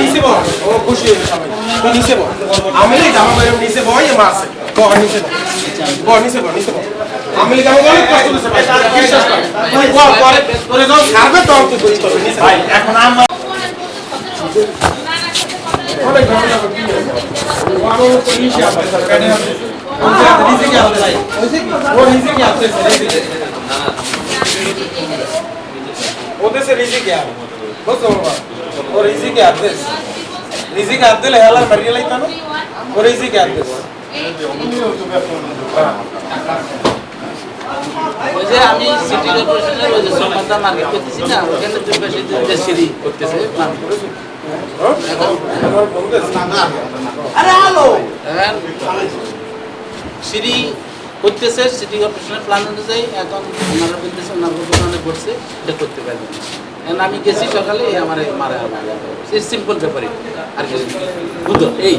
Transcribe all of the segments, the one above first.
নিচে বল। ও খুশি সবাই। তুই নিচে বল। আমি জামা পরে নিচে বয় এ মাসে বল নিচে বল। বল নিচে বল নিচে বল। আমি জামা বলে কষ্ট দিছে ভাই। বিশ্বাস কর। তুই বল পরে তোরে যখন ছাড়বে তখন তুই বুঝতে পারবি। নিচে ভাই এখন আমরা অনেক তো নিচে আছে? স্যার আছে? নিচে কি আছে? ভাই ও নিচে কি আছে? ওদের से রিজিকে আর। বস বাবা? ও রিজিকে আদেশ রিজিকে আব্দুল হেলা মারিয়ে লাইতা ও রিজিকে আদেশ ওই যে আমি সিটি করতেছি না ওখানে দুই পাশে করতেছে হ্যাঁ? হ্যাঁ? আরে সিঁড়ি করতেছে সিটি কর্পোরেশনের প্ল্যান অনুযায়ী এখন ওনারা বলতেছে ওনার ঘটনা করছে এটা করতে পারবেন এখন আমি গেছি সকালে এই আমার মারা এই সিম্পল ব্যাপারে আর কিছু বুঝো এই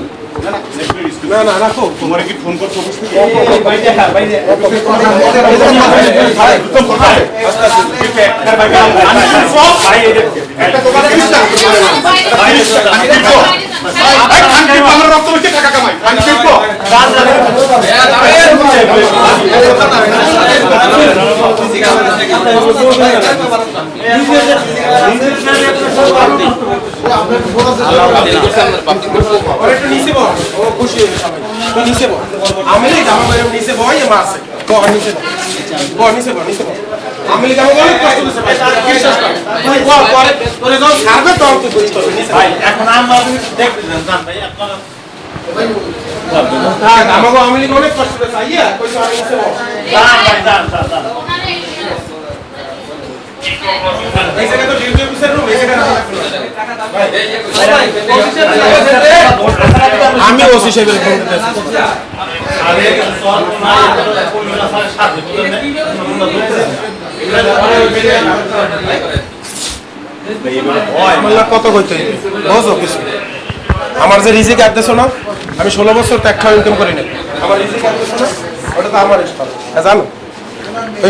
রক্ত হচ্ছে টাকা কামাই আমি জামা আমি কষ্ট দিছে ভাই বিশ্বাস কর তুই পরে যখন ছাড়বে তখন তুই বুঝতে পারবি এখন আমরা দেখতে যান ভাই আপনারা আমাকে আমি অনেক কষ্ট কইছো আমি এই তো ডিউটি অফিসার রুম এই জায়গায় আমি ওসি সাহেবের ফোন কত কইতে বুঝো কিছু আমার যে রিজিক আদেশ না আমি ষোলো বছর তো একটা ইনকাম করি না আমার রিজিক আদেশ না ওটা তো আমার স্টল জানো?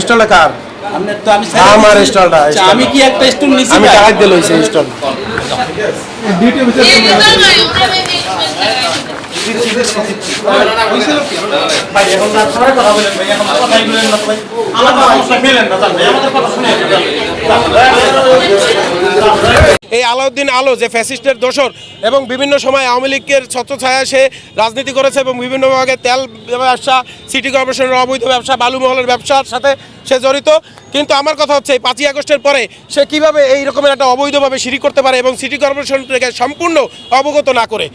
স্টলটা কার? আপনার তো আমি আমার স্টলটা আমি কি একটা স্টুল নিছি আমি? টাকা দিয়ে লইছি স্টল আমাদের কথা শুনে আলাউদ্দিন আলো, যে ফ্যাসিস্টের দোসর এবং বিভিন্ন সময় আওয়ামী লীগের ছত্রছায়া সে রাজনীতি করেছে এবং বিভিন্ন বিভাগে তেল ব্যবসা সিটি কর্পোরেশনের অবৈধ ব্যবসা, বালুমহলের ব্যবসার সাথে সে জড়িত, কিন্তু আমার কথা হচ্ছে এই পাঁচই আগস্টের পরে সে কীভাবে এই রকমের একটা অবৈধভাবে সিঁড়ি করতে পারে এবং সিটি কর্পোরেশন থেকে সম্পূর্ণ অবগত না করে?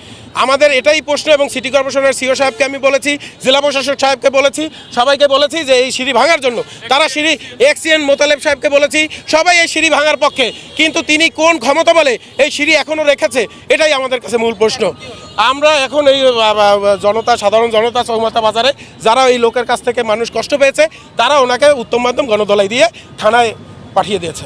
আমাদের এটাই প্রশ্ন এবং সিটি কর্পোরেশনের সিও সাহেবকে আমি বলেছি, জেলা প্রশাসক সাহেবকে বলেছি, সবাইকে বলেছি যে এই সিঁড়ি ভাঙার জন্য। তারা সিঁড়ি এক্সিএন মোতালেব সাহেবকে বলেছি, সবাই এই সিঁড়ি ভাঙার পক্ষে। কিন্তু তিনি কোন ক্ষমতা বলে এই সিঁড়ি এখনও রেখেছে, এটাই আমাদের কাছে মূল প্রশ্ন। আমরা এখন এই জনতা, সাধারণ জনতা চৌমাথা বাজারে, যারা এই লোকের কাছ থেকে মানুষ কষ্ট পেয়েছে, তারা ওনাকে উত্তম মাধ্যম গণদলাই দিয়ে থানায় পাঠিয়ে দিয়েছে।